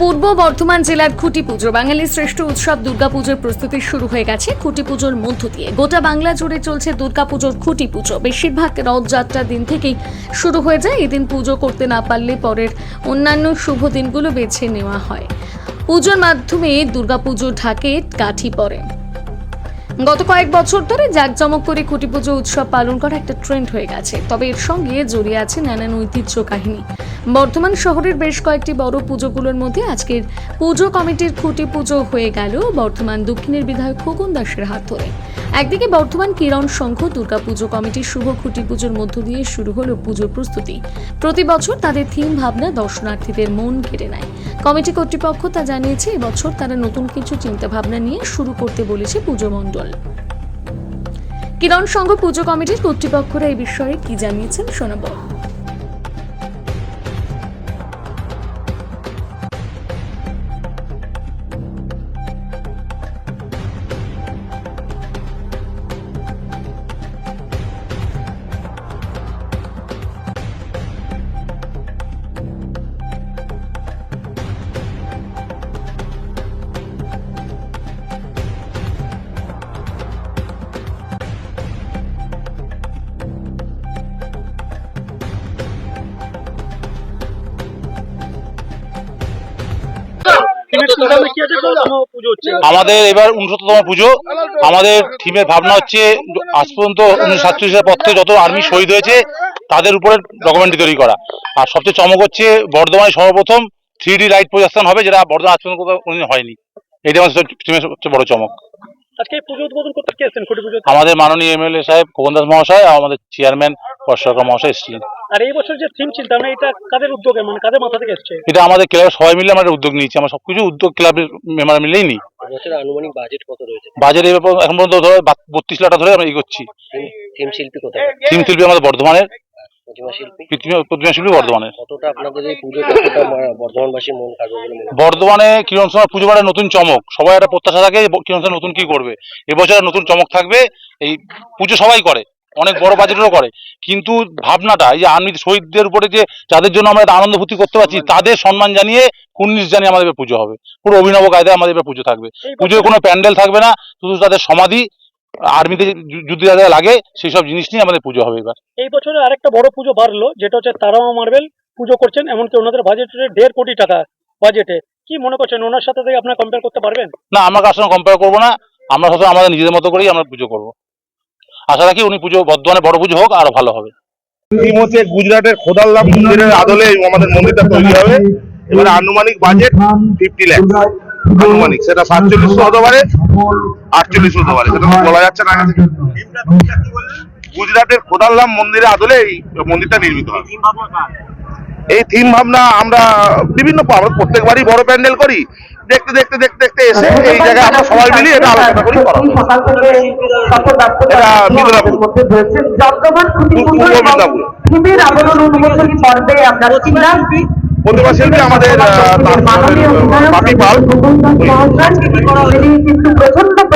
পূর্ব বর্ধমান জেলার খুঁটি পুজো বাঙালির শ্রেষ্ঠ উৎসব দুর্গাপুজোর প্রস্তুতি শুরু হয়ে গেছে খুঁটি পুজোর মধ্য দিয়ে। গোটা বাংলা জুড়ে চলছে দুর্গাপুজোর খুঁটি পুজো। বেশিরভাগ রথযাত্রার দিন থেকেই শুরু হয়ে যায়। এদিন পুজো করতে না পারলে পরের অন্যান্য শুভ দিনগুলো বেছে নেওয়া হয়। পুজোর মাধ্যমে দুর্গাপুজো ঢাকে কাঠি পড়ে। গত কয়েক বছর ধরে জাঁকজমক করে খুঁটি পুজো উৎসব পালন করা একটা ট্রেন্ড হয়ে গেছে। তবে এর সঙ্গে জড়িয়ে আছে নানান ঐতিহ্য কাহিনী। বর্তমান শহরের বেশ কয়েকটি বড় পুজোগুলোর মধ্যে আজকের পুজো কমিটির খুঁটি পুজো হয়ে গেল বর্তমান দক্ষিণের বিধায়ক খোকন দাসের হাত ধরে। একদিকে বর্তমান কিরণ সংঘ দুর্গা পুজো কমিটির শুভ খুঁটি পুজোর মধ্য দিয়ে শুরু হলো পুজোর প্রস্তুতি। প্রতি বছর তাদের থিম ভাবনা দর্শনার্থীদের মন কেড়ে নেয়। কমিটি কর্তৃপক্ষ তা জানিয়েছে, এবছর তারা নতুন কিছু চিন্তা ভাবনা নিয়ে শুরু করতে বলেছে পুজো মণ্ডল। কিরণ সংঘ পুজো কমিটির কর্তৃপক্ষরা এই বিষয়ে কি জানিয়েছেন শোনাবো। আমাদের এবার উনসত্তরতম পুজো। আমাদের থিমের ভাবনা হচ্ছে, আজ পর্যন্ত উনিশশো সাতচল্লিশের পর থেকে যত আর্মি শহীদ হয়েছে, তাদের উপরে ডকুমেন্ট তৈরি করা। আর সবচেয়ে চমক হচ্ছে, বর্ধমানে সর্বপ্রথম থ্রি ডি লাইট প্রজাস্থান হবে, যেটা বর্ধমান আজ পর্যন্ত হয়নি। এটা থিমের সবচেয়ে বড় চমক। আজকে এই পুজো উদ্বোধন করতে কে এসেছেন? খুঁটি পুজো? আমাদের মাননীয় এমএলএ সাহেব খোকন দাস মহাশয় আর আমাদের চেয়ারম্যান মহাশয় এসেছিলেন। আর এই বছর যে থিম চিন্তা মানে এটা কাদের উদ্যোগে মানে কাদের মাথা থেকে এসছে? এটা আমাদের ক্লাবের সবাই মিলে আমরা একটা উদ্যোগ নিয়েছি। আমরা সবকিছু উদ্যোগ ক্লাবের মেম্বার মিলেই নিই। আনুমানিক বাজেট কত রয়েছে? এবার পর্যন্ত- এখন পর্যন্ত ধরো বত্রিশ লাখ টাকা ধরে আমরা এগোচ্ছি। থিম শিল্পী কোথায়? থিম শিল্পী আমাদের বর্ধমানের। প্রতিমা শিল্পী প্রতিমা শিল্পী বর্ধমানের কতটা আপনাদের এই পুজো কতটা ব- মন কাড়বে বলে মনে হয়? বর্ধমানে কিরণ সময় পুজো বাড়ার নতুন চমক। সবাই একটা প্রত্যাশা থাকে যে কিরণ সময় নতুন কি করবে? এবছর নতুন চমক থাকবে এই পুজো সবাই করে অনেক বড় বাজেটেরও করে। কিন্তু ভাবনাটা এই যে আর্মি শহীদদের উপরে যে যাদের জন্য আমরা একটা আনন্দ ফুর্তি করতে পারছি তাদের সম্মান জানিয়ে কুন্নিশ জানিয়ে আমাদের এবার পুজো হবে। পুরো অভিনব কায়দায় আমাদের এবার পুজো থাকবে। পুজোয় কোনো প্যান্ডেল থাকবে না শুধু তাদের সমাধি আর্মিতে যুদ্ধে যা যা লাগে সেই সব জিনিস নিয়ে আমাদের পুজো হবে এবার। এই বছরে আরেকটা বড় পুজো বাড়লো যেটা হচ্ছে তারামা মার্বেল পুজো করছেন এমনকি ওনাদের বাজেট দেড় কোটি টাকা বাজেটে কি মনে করছেন ওনার সাথে থেকে আপনারা কম্পেয়ার করতে পারবেন? না আমরা কার সঙ্গে কম্পেয়ার করব না আমরা সবসময় আমাদের নিজেদের মতো করেই আমরা পুজো করব। আশা রাখি উনি পুজো বর্ধমানে বড় পুজো হোক আরও ভালো হবে। হচ্ছে গুজরাটের খোদাল্লাম মন্দিরের আদলে আমাদের মন্দিরটা তৈরি হবে। এবারে আনুমানিক বাজেট ফিফটি ল্যাক আনুমানিক সেটা সাতচল্লিশশো হতে পারে আটচল্লিশশো হতে পারে সেটা বলা যাচ্ছে না গুজরাটের খোদাল্লাম মন্দিরের আদলে এই মন্দিরটা নির্মিত হবে এই থিম ভাবনা আমরা বিভিন্ন আমরা প্রত্যেকবারই বড় প্যান্ডেল করি। দেখতে দেখতে দেখতে দেখতে এসে এই জায়গায় আমরা সবাই মিলে এটা আলোচনা করি। এটা মিদনাপুর। পূর্ব মিদনাপুর শিল্পী আমাদের পাল।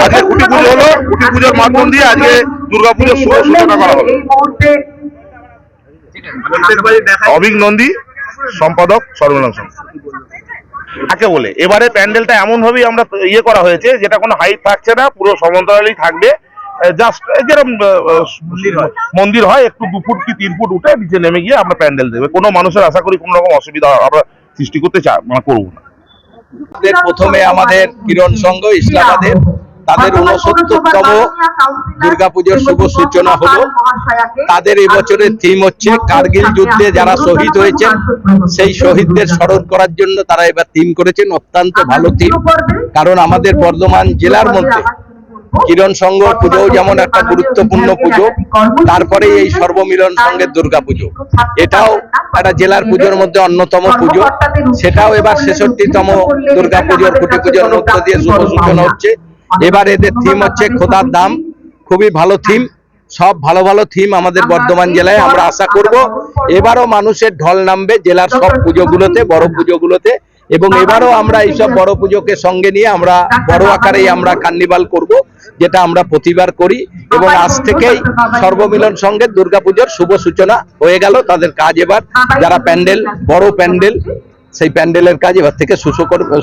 আজকে কুটি পুজো হলো কুটি পুজোর মাধ্যম দিয়ে আজকে দুর্গা পুজোর শুভ সূচনা করা হলো। অভিক নন্দী সম্পাদক সর্বনাম কাকে বলে? এবারে প্যান্ডেলটা এমন ভাবেই আমরা ইয়ে করা হয়েছে যেটা কোনো হাইট থাকছে না পুরো সমান্তরালই থাকবে। জাস্ট যেরকম মন্দির হয়। একটু দু ফুট কি তিন ফুট উঠে নিচে নেমে গিয়ে আমরা প্যান্ডেল দেবে। কোনো মানুষের আশা করি কোনো রকম অসুবিধা আমরা সৃষ্টি করতে চা মানে করব না। প্রথমে আমাদের কিরণ সংঘ ইসলামাবাদের। তাদের উনসত্তরতম দুর্গাপুজোর শুভ সূচনা হলো। তাদের এবছরের থিম হচ্ছে কার্গিল যুদ্ধে যারা শহীদ হয়েছেন সেই শহীদদের স্মরণ করার জন্য তারা এবার থিম করেছেন অত্যন্ত ভালো থিম কারণ আমাদের বর্ধমান জেলার মধ্যে কিরণ সংঘ পুজো যেমন একটা গুরুত্বপূর্ণ পুজো তারপরে এই সর্বমিলন সঙ্গের দুর্গা পুজো। এটাও একটা জেলার পুজোর মধ্যে অন্যতম পুজো। সেটাও এবার ছেষট্টিতম দুর্গা পুজোর কুটি পুজোর মধ্য দিয়ে শুভ সূচনা হচ্ছে। এবার এদের থিম হচ্ছে খোদার দাম। খুবই ভালো থিম সব ভালো ভালো থিম আমাদের বর্ধমান জেলায় আমরা আশা করব। এবারও মানুষের ঢল নামবে জেলার সব পুজোগুলোতে, বড় পুজোগুলোতে। এবং এবারও আমরা এইসব বড় পুজোকে সঙ্গে নিয়ে আমরা বড় আকারেই আমরা কার্নিভাল করব। যেটা আমরা প্রতিবার করি এবং আজ থেকেই সর্বমিলন সঙ্গে দুর্গাপুজোর শুভ সূচনা হয়ে গেল। তাদের কাজ এবার যারা প্যান্ডেল বড় প্যান্ডেল সেই প্যান্ডেলের কাজ এবার থেকে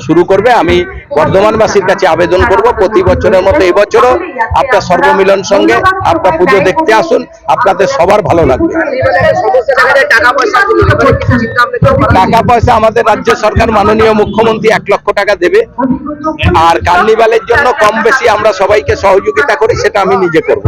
শুরু করবে। আমি বর্ধমানবাসীর কাছে আবেদন করব প্রতি বছরের মতো এবছরও আপনার সর্বমিলন সঙ্গে আপনার পুজো দেখতে আসুন, আপনাদের সবার ভালো লাগবে। টাকা পয়সা আমাদের রাজ্য সরকার মাননীয় মুখ্যমন্ত্রী এক লক্ষ টাকা দেবে। আর কার্নিভালের জন্য কম বেশি আমরা সবাইকে সহযোগিতা করি, সেটা আমি নিজে করব।